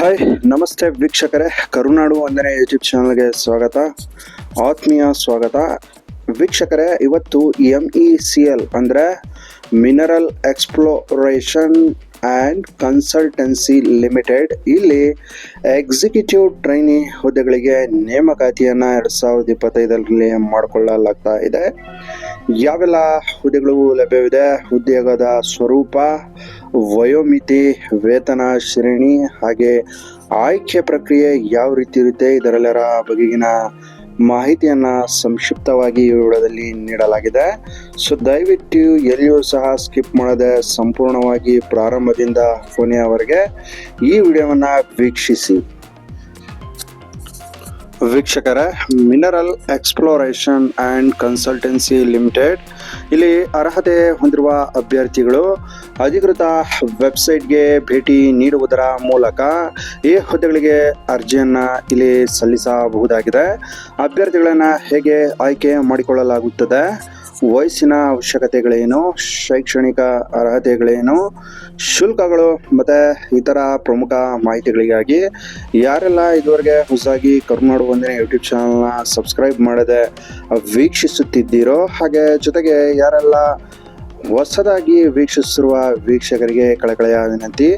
Hi ನಮಸ್ತೆ ವೀಕ್ಷಕರೇ. ಕರುನಾಡು ಒಂದನೇ ಯೂಟ್ಯೂಬ್ ಚಾನಲ್ಗೆ ಸ್ವಾಗತ. ಆತ್ಮೀಯ ಸ್ವಾಗತ. ವೀಕ್ಷಕರೇ, ಇವತ್ತು ಎಂ ಇ ಸಿ ಎಲ್ ಅಂದರೆ mineral exploration and consultancy limited ಇಲ್ಲಿ ಎಕ್ಸಿಕ್ಯೂಟಿವ್ ಟ್ರೈನಿ ಹುದ್ದೆಗಳಿಗೆ ನೇಮಕಾತಿಯನ್ನು ಎರಡು ಸಾವಿರದ ಇಪ್ಪತ್ತೈದರಲ್ಲಿ ಮಾಡಿಕೊಳ್ಳಲಾಗ್ತಾ ಇದೆ. ಯಾವೆಲ್ಲ ಹುದ್ದೆಗಳು ಲಭ್ಯವಿದೆ? ಉದ್ಯೋಗದ ಸ್ವರೂಪ ವಯೋಮಿತಿ, ವೇತನ, ಶ್ರೇಣಿ ಹಾಗೆ ಆಯ್ಕೆ ಪ್ರಕ್ರಿಯೆ ಯಾವ ರೀತಿ ಇರುತ್ತೆ ಇದರೆಲ್ಲರ ಬಗೆಗಿನ ಮಾಹಿತಿಯನ್ನ ಸಂಕ್ಷಿಪ್ತವಾಗಿ ವಿಡಿಯೋದಲ್ಲಿ ನೀಡಲಾಗಿದೆ. ಸೊ ದಯವಿಟ್ಟು ಎಲ್ಲಿಯೂ ಸಹ ಸ್ಕಿಪ್ ಮಾಡದೆ ಸಂಪೂರ್ಣವಾಗಿ ಪ್ರಾರಂಭದಿಂದ ಕೊನೆಯವರೆಗೆ ಈ ವಿಡಿಯೋವನ್ನ ವೀಕ್ಷಿಸಿ. ವೀಕ್ಷಕರ mineral exploration and consultancy limited ಇಲ್ಲಿ ಅರ್ಹತೆ ಹೊಂದಿರುವ ಅಭ್ಯರ್ಥಿಗಳು ಅಧಿಕೃತ ವೆಬ್ಸೈಟ್ಗೆ ಭೇಟಿ ನೀಡುವುದರ ಮೂಲಕ ಈ ಹುದ್ದೆಗಳಿಗೆ ಅರ್ಜಿಯನ್ನು ಇಲ್ಲಿ ಸಲ್ಲಿಸಬಹುದಾಗಿದೆ. ಅಭ್ಯರ್ಥಿಗಳನ್ನು ಹೇಗೆ ಆಯ್ಕೆ ಮಾಡಿಕೊಳ್ಳಲಾಗುತ್ತದೆ? ವಯಸ್ಸಿನ ಅವಶ್ಯಕತೆಗಳೇನು, ಶೈಕ್ಷಣಿಕ ಅರ್ಹತೆಗಳೇನು, ಶುಲ್ಕಗಳು ಮತ್ತು ಇತರ ಪ್ರಮುಖ ಮಾಹಿತಿಗಳಿಗಾಗಿ ಯಾರೆಲ್ಲ ಇದುವರೆಗೆ ಹೊಸದಾಗಿ ಕರುನಾಡು ಒಂದಿನ ಯೂಟ್ಯೂಬ್ ಚಾನಲ್ನ ಸಬ್ಸ್ಕ್ರೈಬ್ ಮಾಡದೆ ವೀಕ್ಷಿಸುತ್ತಿದ್ದೀರೋ, ಹಾಗೆ ಜೊತೆಗೆ ಯಾರೆಲ್ಲ ಹೊಸದಾಗಿ ವೀಕ್ಷಿಸಿರುವ ವೀಕ್ಷಕರಿಗೆ ಕಳಕಳೆಯ ವಿನಂತಿ,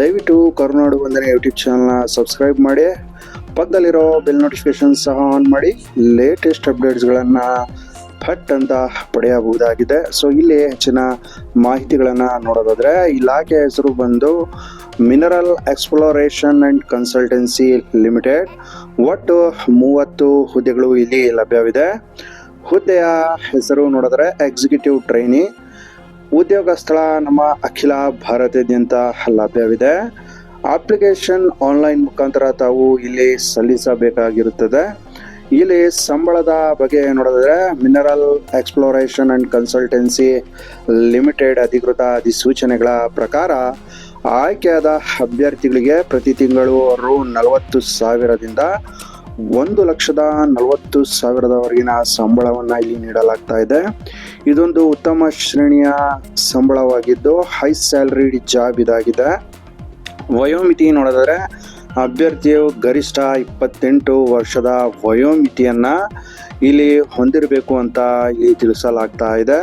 ದಯವಿಟ್ಟು ಕರುನಾಡು ಒಂದನೇ ಯೂಟ್ಯೂಬ್ ಚಾನಲ್ನ ಸಬ್ಸ್ಕ್ರೈಬ್ ಮಾಡಿ, ಪಕ್ಕದಲ್ಲಿರೋ ಬೆಲ್ ನೋಟಿಫಿಕೇಶನ್ ಸಹ ಆನ್ ಮಾಡಿ ಲೇಟೆಸ್ಟ್ ಅಪ್ಡೇಟ್ಸ್ಗಳನ್ನು ಫಟ್ ಅಂತ ಪಡೆಯಬಹುದಾಗಿದೆ. ಸೊ ಇಲ್ಲಿ ಹೆಚ್ಚಿನ ಮಾಹಿತಿಗಳನ್ನು ನೋಡೋದಾದರೆ, ಇಲಾಖೆ ಹೆಸರು ಬಂದು mineral exploration and consultancy limited ಒಟ್ಟು ಮೂವತ್ತು ಹುದ್ದೆಗಳು ಇಲ್ಲಿ ಲಭ್ಯವಿದೆ. ಹುದ್ದೆಯ ಹೆಸರು ನೋಡಿದ್ರೆ ಎಕ್ಸಿಕ್ಯೂಟಿವ್ ಟ್ರೈನಿ ಉದ್ಯೋಗ ಸ್ಥಳ ನಮ್ಮ ಅಖಿಲ ಭಾರತದಾದ್ಯಂತ ಲಭ್ಯವಿದೆ. ಅಪ್ಲಿಕೇಶನ್ ಆನ್ಲೈನ್ ಮುಖಾಂತರ ತಾವು ಇಲ್ಲಿ ಸಲ್ಲಿಸಬೇಕಾಗಿರುತ್ತದೆ. ಇಲ್ಲಿ ಸಂಬಳದ ಬಗ್ಗೆ ನೋಡಿದ್ರೆ mineral exploration and consultancy limited ಅಧಿಕೃತ ಅಧಿಸೂಚನೆಗಳ ಪ್ರಕಾರ ಆಯ್ಕೆಯಾದ ಅಭ್ಯರ್ಥಿಗಳಿಗೆ ಪ್ರತಿ ತಿಂಗಳು ರು ನಲವತ್ತು ಸಾವಿರದಿಂದ ಒಂದು ಲಕ್ಷದ ನಲವತ್ತು ಸಾವಿರದವರೆಗಿನ ಸಂಬಳವನ್ನು ಇಲ್ಲಿ ನೀಡಲಾಗ್ತಾ ಇದೆ. ಇದೊಂದು ಉತ್ತಮ ಶ್ರೇಣಿಯ ಸಂಬಳವಾಗಿದ್ದು ಹೈ ಸ್ಯಾಲರಿಡ್ ಜಾಬ್ ಇದಾಗಿದೆ. ವಯೋಮಿತಿ ನೋಡಿದ್ರೆ ಅಭ್ಯರ್ಥಿಯು ಗರಿಷ್ಠ ಇಪ್ಪತ್ತೆಂಟು ವರ್ಷದ ವಯೋಮಿತಿಯನ್ನು ಇಲ್ಲಿ ಹೊಂದಿರಬೇಕು ಅಂತ ಇಲ್ಲಿ ತಿಳಿಸಲಾಗ್ತಾ ಇದೆ.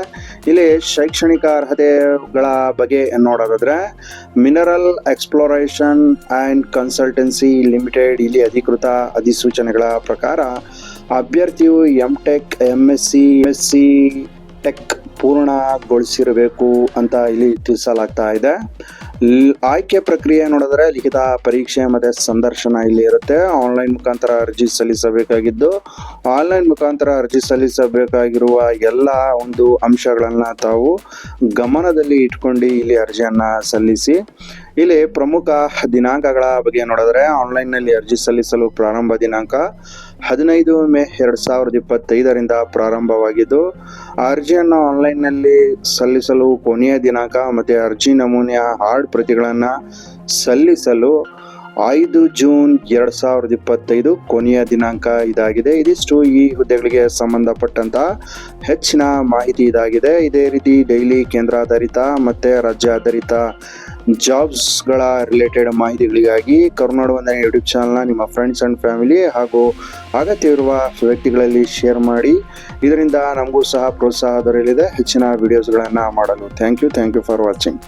ಇಲ್ಲಿ ಶೈಕ್ಷಣಿಕ ಅರ್ಹತೆಗಳ ಬಗ್ಗೆ ನೋಡೋದಾದರೆ mineral exploration and consultancy limited ಇಲ್ಲಿ ಅಧಿಕೃತ ಅಧಿಸೂಚನೆಗಳ ಪ್ರಕಾರ ಅಭ್ಯರ್ಥಿಯು M tech M S C S C tech ಪೂರ್ಣಗೊಳಿಸಿರಬೇಕು ಅಂತ ಇಲ್ಲಿ ತಿಳಿಸಲಾಗ್ತಾ ಇದೆ. ಆಯ್ಕೆ ಪ್ರಕ್ರಿಯೆ ನೋಡಿದ್ರೆ ಲಿಖಿತ ಪರೀಕ್ಷೆ ಮತ್ತೆ ಸಂದರ್ಶನ ಇಲ್ಲಿ ಇರುತ್ತೆ. ಆನ್ಲೈನ್ ಮುಖಾಂತರ ಅರ್ಜಿ ಸಲ್ಲಿಸಬೇಕಾಗಿದ್ದು, ಆನ್ಲೈನ್ ಮುಖಾಂತರ ಅರ್ಜಿ ಸಲ್ಲಿಸಬೇಕಾಗಿರುವ ಎಲ್ಲ ಒಂದು ಅಂಶಗಳನ್ನ ತಾವು ಗಮನದಲ್ಲಿ ಇಟ್ಕೊಂಡು ಇಲ್ಲಿ ಅರ್ಜಿಯನ್ನ ಸಲ್ಲಿಸಿ, ಇಲ್ಲಿ ಪ್ರಮುಖ ದಿನಾಂಕಗಳ ಬಗ್ಗೆ ನೋಡಿದ್ರೆ ಆನ್ಲೈನ್ನಲ್ಲಿ ಅರ್ಜಿ ಸಲ್ಲಿಸಲು ಪ್ರಾರಂಭ ದಿನಾಂಕ ಹದಿನೈದು ಮೇ ಎರಡು ಸಾವಿರದ ಇಪ್ಪತ್ತೈದರಿಂದ ಪ್ರಾರಂಭವಾಗಿದ್ದು, ಅರ್ಜಿಯನ್ನು ಆನ್ಲೈನ್ನಲ್ಲಿ ಸಲ್ಲಿಸಲು ಕೊನೆಯ ದಿನಾಂಕ ಮತ್ತು ಅರ್ಜಿ ನಮೂನೆಯ ಹಾರ್ಡ್ ಪ್ರತಿಗಳನ್ನು ಸಲ್ಲಿಸಲು ಐದು ಜೂನ್ ಎರಡು ಸಾವಿರದ ಇಪ್ಪತ್ತೈದು ಕೊನೆಯ ದಿನಾಂಕ ಇದಾಗಿದೆ. ಇದಿಷ್ಟು ಈ ಹುದ್ದೆಗಳಿಗೆ ಸಂಬಂಧಪಟ್ಟಂತಹ ಹೆಚ್ಚಿನ ಮಾಹಿತಿ ಇದಾಗಿದೆ. ಇದೇ ರೀತಿ ಡೈಲಿ ಕೇಂದ್ರಾಧಾರಿತ ಮತ್ತು ರಾಜ್ಯಾಧಾರಿತ ಜಾಬ್ಸ್ಗಳ ರಿಲೇಟೆಡ್ ಮಾಹಿತಿಗಳಿಗಾಗಿ ಕರುನಾಡು ಒಂದನೇ ಯೂಟ್ಯೂಬ್ ಚಾನಲ್ನ ನಿಮ್ಮ ಫ್ರೆಂಡ್ಸ್ ಆ್ಯಂಡ್ ಫ್ಯಾಮಿಲಿ ಹಾಗೂ ಅಗತ್ಯವಿರುವ ವ್ಯಕ್ತಿಗಳಲ್ಲಿ ಶೇರ್ ಮಾಡಿ. ಇದರಿಂದ ನಮಗೂ ಸಹ ಪ್ರೋತ್ಸಾಹ ದೊರೆಯಲಿದೆ. ಹೆಚ್ಚಿನ ವಿಡಿಯೋಸ್ಗಳನ್ನು ಮಾಡಲು. Thank you thank you for watching